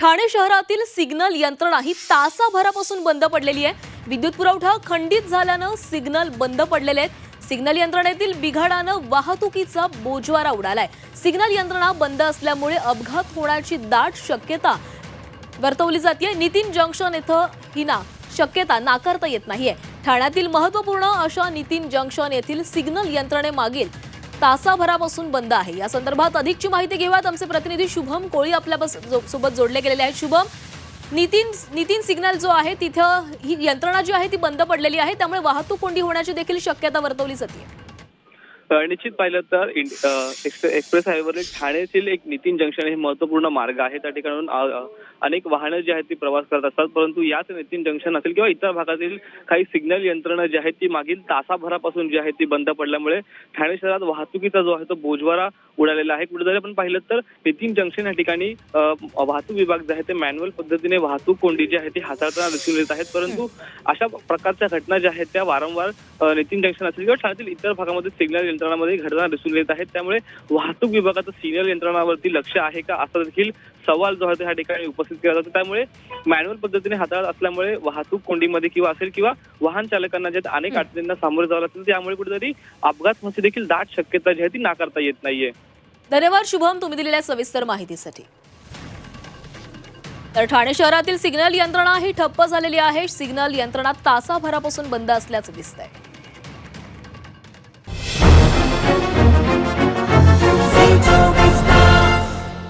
ठाणे शहरातील सिग्नल यंत्रणा ही तासाभरापासून बंद पडलेली आहे. विद्युत पुरवठा खंडित झाल्यानं सिग्नल बंद पडलेले आहेत. सिग्नल यंत्रणेतील बिघाडानं वाहतुकीचा बोजवारा उडालाय. सिग्नल यंत्रणा बंद असल्यामुळे अपघात होण्याची दाट शक्यता वर्तवली जाते नितीन जंक्शन इथं ही ना शक्यता नाकारता येत नाहीये. ठाण्यातील महत्त्वपूर्ण अशा नितीन जंक्शन येथील सिग्नल यंत्रणेमागील तासाभरापासून बंद आहे. या संदर्भात अधिकची माहिती घेऊयात. आमचे प्रतिनिधी शुभम कोळी आपल्या जो- सोबत जोडले गेलेले आहेत. शुभम नितीन नितीन सिग्नल जो आहे तिथं ही यंत्रणा जी आहे ती बंद पडलेली आहे. त्यामुळे वाहतूक कोंडी होण्याची देखील शक्यता वर्तवली जाते निश्चित पाहिलं तर एक्सप्रेस हायवेवरील ठाण्यातील एक नितीन जंक्शन हे महत्त्वपूर्ण मार्ग आहे. त्या ठिकाणून अनेक वाहनं जी आहेत ती प्रवास करत असतात. परंतु याच नितीन जंक्शन असेल किंवा इतर भागातील काही सिग्नल यंत्रणा जी आहेत ती मागील तासाभरापासून जी आहे ती बंद पडल्यामुळे ठाणे शहरात वाहतुकीचा जो आहे तो बोजवारा उडालेला आहे. कुठेतरी आपण पाहिलं तर नितीन जंक्शन या ठिकाणी वाहतूक विभाग जे आहे ते मॅन्युअल पद्धतीने वाहतूक कोंडी जी आहे ती हाताळताना दिसून येत आहेत. परंतु अशा प्रकारच्या घटना ज्या आहेत त्या वारंवार नितीन जंक्शन असेल किंवा ठाण्यातील इतर भागामध्ये सिग्नल यंत्रणामध्ये घडताना दिसून येत आहेत. त्यामुळे वाहतूक विभागाचं सिग्नल यंत्रणावरती लक्ष आहे का? असा देखील सवाल जो आहे तो ह्या ठिकाणी उपस्थित केला जातो. त्यामुळे मॅन्युअल पद्धतीने हाताळत असल्यामुळे वाहतूक कोंडीमध्ये किंवा असेल किंवा वाहन चालकांना जे आहेत अनेक अडचणींना सामोरे जावं लागतं. त्यामुळे कुठेतरी अपघात होण्याची देखील दाट शक्यता जी आहे ती नाकारता येत नाहीये. धन्यवाद शुभम. तुम्ही दिलेल्या सविस्तर माहितीसाठी. तर ठाणे शहरातील सिग्नल यंत्रणा ही ठप्प झालेली आहे. सिग्नल यंत्रणा तासाभरापासून बंद असल्याचं दिसतंय.